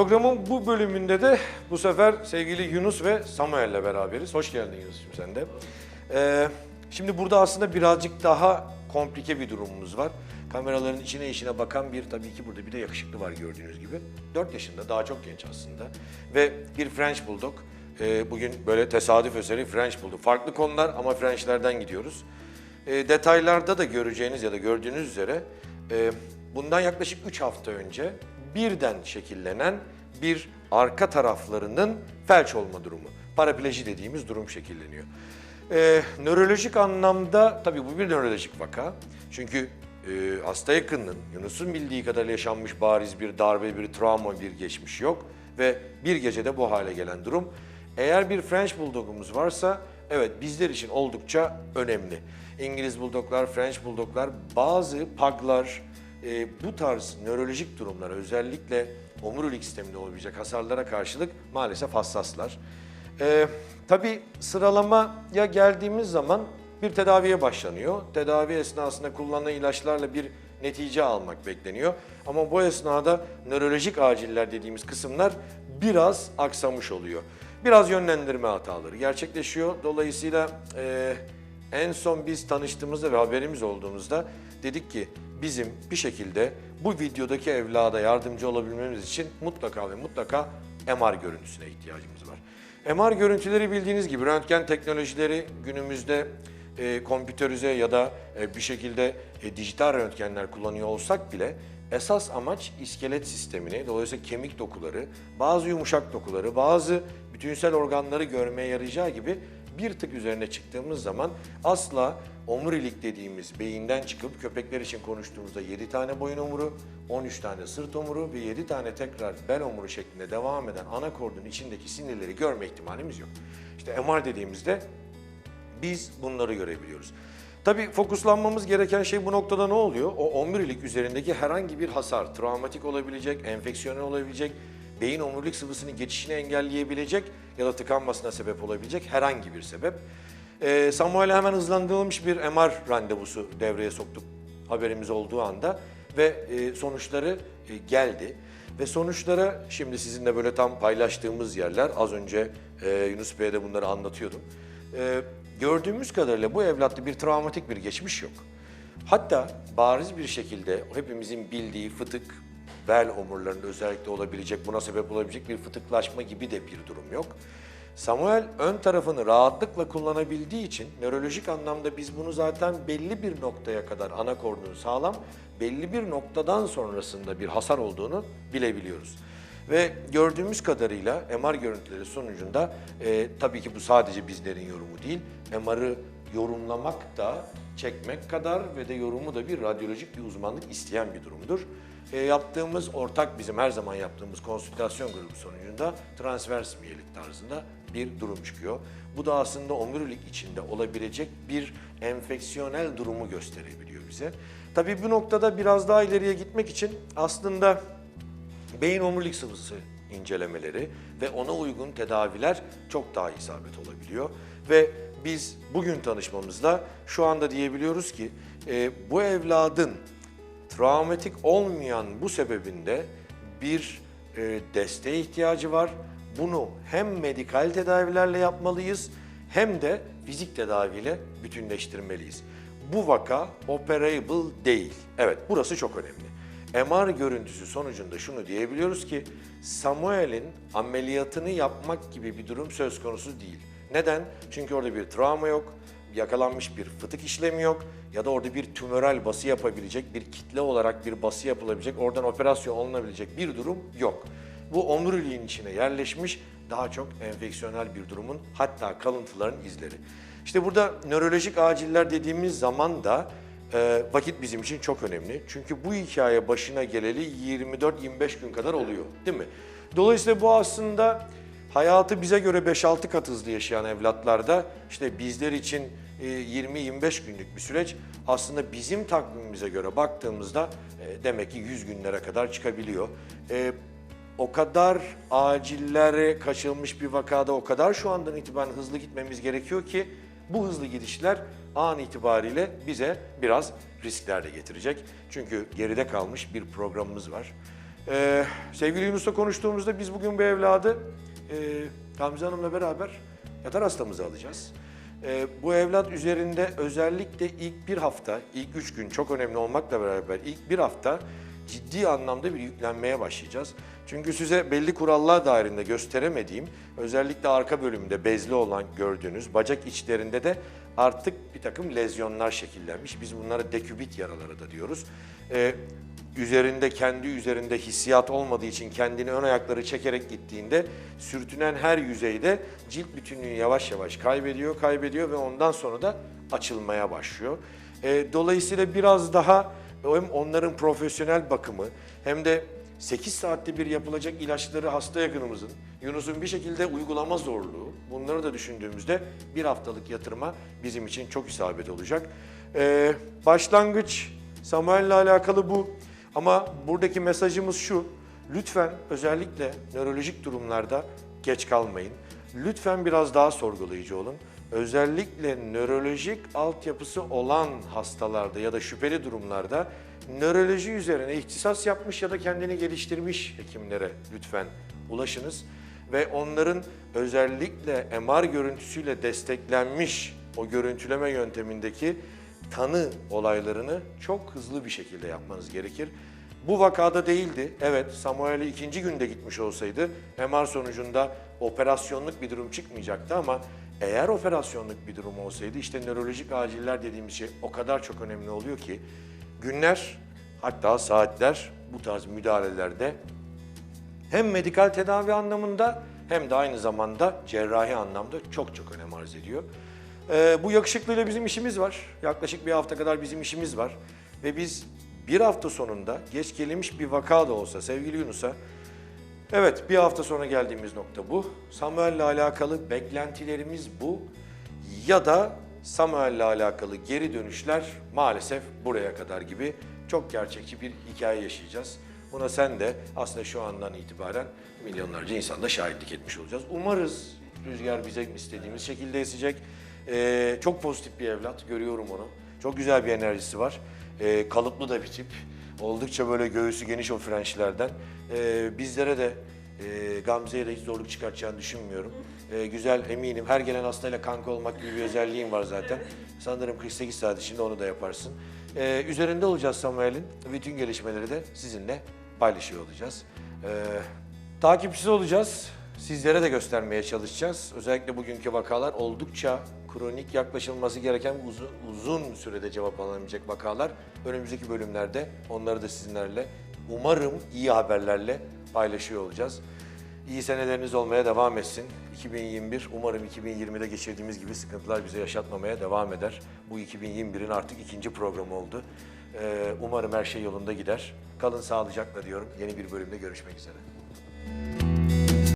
Programın bu bölümünde de bu sefer sevgili Yunus ve Samuel'le beraberiz. Hoş geldin Yunus'cum sen de. Ee, şimdi burada aslında birazcık daha komplike bir durumumuz var. Kameraların içine içine bakan bir tabii ki burada bir de yakışıklı var gördüğünüz gibi. 4 yaşında daha çok genç aslında. Ve bir French Bulldog. Ee, bugün böyle tesadüf eseri French Bulldog. Farklı konular ama French'lerden gidiyoruz. E, detaylarda da göreceğiniz ya da gördüğünüz üzere e, bundan yaklaşık 3 hafta önce birden şekillenen bir arka taraflarının felç olma durumu. Parapleji dediğimiz durum şekilleniyor. E, nörolojik anlamda tabii bu bir nörolojik vaka. Çünkü e, hasta yakınının Yunus'un bildiği kadar yaşanmış bariz bir darbe, bir travma, bir geçmiş yok. Ve bir gecede bu hale gelen durum. Eğer bir French Bulldog'umuz varsa evet bizler için oldukça önemli. İngiliz Bulldoglar, French Bulldoglar, bazı paglar e, bu tarz nörolojik durumlara özellikle omurilik sisteminde olabilecek hasarlara karşılık maalesef hassaslar. E, tabii sıralamaya geldiğimiz zaman bir tedaviye başlanıyor. Tedavi esnasında kullanılan ilaçlarla bir netice almak bekleniyor. Ama bu esnada nörolojik aciller dediğimiz kısımlar biraz aksamış oluyor. Biraz yönlendirme hataları gerçekleşiyor. Dolayısıyla e, en son biz tanıştığımızda ve haberimiz olduğumuzda dedik ki bizim bir şekilde bu videodaki evlada yardımcı olabilmemiz için mutlaka ve mutlaka MR görüntüsüne ihtiyacımız var. MR görüntüleri bildiğiniz gibi röntgen teknolojileri günümüzde e, kompüterize ya da e, bir şekilde e, dijital röntgenler kullanıyor olsak bile esas amaç iskelet sistemini, dolayısıyla kemik dokuları, bazı yumuşak dokuları, bazı bütünsel organları görmeye yarayacağı gibi bir tık üzerine çıktığımız zaman asla omurilik dediğimiz beyinden çıkıp köpekler için konuştuğumuzda 7 tane boyun omuru, 13 tane sırt omuru ve 7 tane tekrar bel omuru şeklinde devam eden ana kordun içindeki sinirleri görme ihtimalimiz yok. İşte MR dediğimizde biz bunları görebiliyoruz. Tabii fokuslanmamız gereken şey bu noktada ne oluyor? O omurilik üzerindeki herhangi bir hasar, travmatik olabilecek, enfeksiyonel olabilecek, beyin omurilik sıvısının geçişini engelleyebilecek ya da tıkanmasına sebep olabilecek herhangi bir sebep. Ee, Samuel'e hemen hızlandırılmış bir MR randevusu devreye soktuk haberimiz olduğu anda ve e, sonuçları e, geldi. Ve sonuçlara şimdi sizinle böyle tam paylaştığımız yerler, az önce e, Yunus Bey'e de bunları anlatıyordum. E, gördüğümüz kadarıyla bu evlatta bir travmatik bir geçmiş yok. Hatta bariz bir şekilde hepimizin bildiği fıtık, bel omurlarında özellikle olabilecek, buna sebep olabilecek bir fıtıklaşma gibi de bir durum yok. Samuel ön tarafını rahatlıkla kullanabildiği için nörolojik anlamda biz bunu zaten belli bir noktaya kadar ana kordonu sağlam, belli bir noktadan sonrasında bir hasar olduğunu bilebiliyoruz. Ve gördüğümüz kadarıyla MR görüntüleri sonucunda e, tabii ki bu sadece bizlerin yorumu değil, MR'ı yorumlamak da çekmek kadar ve de yorumu da bir radyolojik bir uzmanlık isteyen bir durumdur. E, yaptığımız ortak bizim her zaman yaptığımız konsültasyon grubu sonucunda transvers miyelik tarzında bir durum çıkıyor. Bu da aslında omurilik içinde olabilecek bir enfeksiyonel durumu gösterebiliyor bize. Tabii bu noktada biraz daha ileriye gitmek için aslında beyin omurilik sıvısı incelemeleri ve ona uygun tedaviler çok daha isabet olabiliyor. Ve biz bugün tanışmamızda şu anda diyebiliyoruz ki e, bu evladın travmatik olmayan bu sebebinde bir e, desteğe ihtiyacı var. Bunu hem medikal tedavilerle yapmalıyız hem de fizik tedaviyle bütünleştirmeliyiz. Bu vaka operable değil. Evet burası çok önemli. MR görüntüsü sonucunda şunu diyebiliyoruz ki Samuel'in ameliyatını yapmak gibi bir durum söz konusu değil. Neden? Çünkü orada bir travma yok, yakalanmış bir fıtık işlemi yok ya da orada bir tümöral bası yapabilecek, bir kitle olarak bir bası yapılabilecek, oradan operasyon olunabilecek bir durum yok. Bu omuriliğin içine yerleşmiş daha çok enfeksiyonel bir durumun hatta kalıntıların izleri. İşte burada nörolojik aciller dediğimiz zaman da e, vakit bizim için çok önemli. Çünkü bu hikaye başına geleli 24-25 gün kadar oluyor değil mi? Dolayısıyla bu aslında hayatı bize göre 5-6 kat hızlı yaşayan evlatlarda işte bizler için e, 20-25 günlük bir süreç aslında bizim takvimimize göre baktığımızda e, demek ki 100 günlere kadar çıkabiliyor. E, o kadar acillere kaçılmış bir vakada o kadar şu andan itibaren hızlı gitmemiz gerekiyor ki bu hızlı gidişler an itibariyle bize biraz riskler de getirecek. Çünkü geride kalmış bir programımız var. Ee, sevgili Yunus'la konuştuğumuzda biz bugün bu evladı e, Gamze Hanım'la beraber yatar hastamızı alacağız. Ee, bu evlat üzerinde özellikle ilk bir hafta, ilk üç gün çok önemli olmakla beraber ilk bir hafta ciddi anlamda bir yüklenmeye başlayacağız. Çünkü size belli kurallar dahilinde gösteremediğim, özellikle arka bölümde bezli olan gördüğünüz bacak içlerinde de artık bir takım lezyonlar şekillenmiş. Biz bunlara dekübit yaraları da diyoruz. Ee, üzerinde kendi üzerinde hissiyat olmadığı için kendini ön ayakları çekerek gittiğinde sürtünen her yüzeyde cilt bütünlüğünü yavaş yavaş kaybediyor, kaybediyor ve ondan sonra da açılmaya başlıyor. Ee, dolayısıyla biraz daha hem onların profesyonel bakımı hem de 8 saatte bir yapılacak ilaçları hasta yakınımızın, Yunus'un bir şekilde uygulama zorluğu, bunları da düşündüğümüzde bir haftalık yatırıma bizim için çok isabet olacak. Ee, başlangıç Samuel'le alakalı bu. Ama buradaki mesajımız şu, lütfen özellikle nörolojik durumlarda geç kalmayın. Lütfen biraz daha sorgulayıcı olun. Özellikle nörolojik altyapısı olan hastalarda ya da şüpheli durumlarda nöroloji üzerine ihtisas yapmış ya da kendini geliştirmiş hekimlere lütfen ulaşınız ve onların özellikle MR görüntüsüyle desteklenmiş o görüntüleme yöntemindeki tanı olaylarını çok hızlı bir şekilde yapmanız gerekir. Bu vakada değildi. Evet Samuel'e ikinci günde gitmiş olsaydı MR sonucunda operasyonluk bir durum çıkmayacaktı ama eğer operasyonluk bir durum olsaydı işte nörolojik aciller dediğimiz şey o kadar çok önemli oluyor ki günler hatta saatler bu tarz müdahalelerde hem medikal tedavi anlamında hem de aynı zamanda cerrahi anlamda çok çok önem arz ediyor. Ee, bu yakışıklıyla bizim işimiz var. Yaklaşık bir hafta kadar bizim işimiz var. Ve biz bir hafta sonunda geç gelinmiş bir vaka da olsa sevgili Yunus'a Evet bir hafta sonra geldiğimiz nokta bu. Samuel'le alakalı beklentilerimiz bu. Ya da Samuel'le alakalı geri dönüşler maalesef buraya kadar gibi çok gerçekçi bir hikaye yaşayacağız. Buna sen de aslında şu andan itibaren milyonlarca insanda şahitlik etmiş olacağız. Umarız rüzgar bize istediğimiz şekilde esecek. Ee, çok pozitif bir evlat, görüyorum onu. Çok güzel bir enerjisi var. Ee, kalıplı da bir tip. Oldukça böyle göğüsü geniş o Frençlerden. Ee, bizlere de e, Gamze'ye de hiç zorluk çıkartacağını düşünmüyorum. Ee, güzel eminim. Her gelen hastayla kanka olmak gibi bir özelliğin var zaten. Sanırım 48 saat içinde onu da yaparsın. Ee, üzerinde olacağız Samuel'in. Bütün gelişmeleri de sizinle paylaşıyor olacağız. Ee, takipçisi olacağız. Sizlere de göstermeye çalışacağız. Özellikle bugünkü vakalar oldukça kronik yaklaşılması gereken uzun, uzun sürede cevap alınabilecek vakalar. Önümüzdeki bölümlerde onları da sizinlerle umarım iyi haberlerle paylaşıyor olacağız. İyi seneleriniz olmaya devam etsin. 2021 umarım 2020'de geçirdiğimiz gibi sıkıntılar bize yaşatmamaya devam eder. Bu 2021'in artık ikinci programı oldu. Ee, umarım her şey yolunda gider. Kalın sağlıcakla diyorum. Yeni bir bölümde görüşmek üzere.